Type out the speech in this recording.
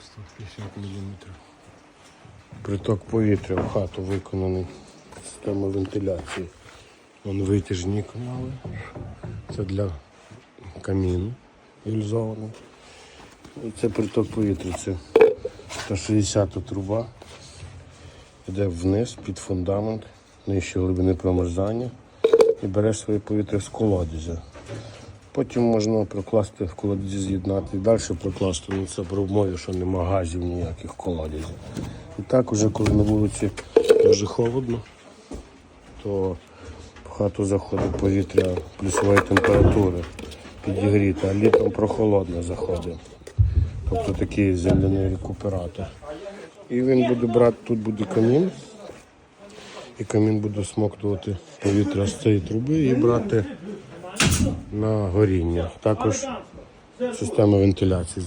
150 мм. Приток повітря в хату виконаний. Система вентиляції. Вон витяжні канали. Це для каміну ілюзований. І це приток повітря. Це 160 труба. Йде вниз під фундамент, нижче глибини промерзання і береш своє повітря з колодязя. Потім можна прокласти в колодязі з'єднати і далі прокласти. Ну це при умові, що нема газів ніяких в колодязі. І так, уже коли на вулиці дуже холодно, то в хату заходить повітря плюсової температури підігріти, а літом прохолодне заходить. Тобто такий земляний рекуператор. І він буде брати, тут буде камін, і камін буде смоктувати повітря з цієї труби і брати на горіння. Також система вентиляції.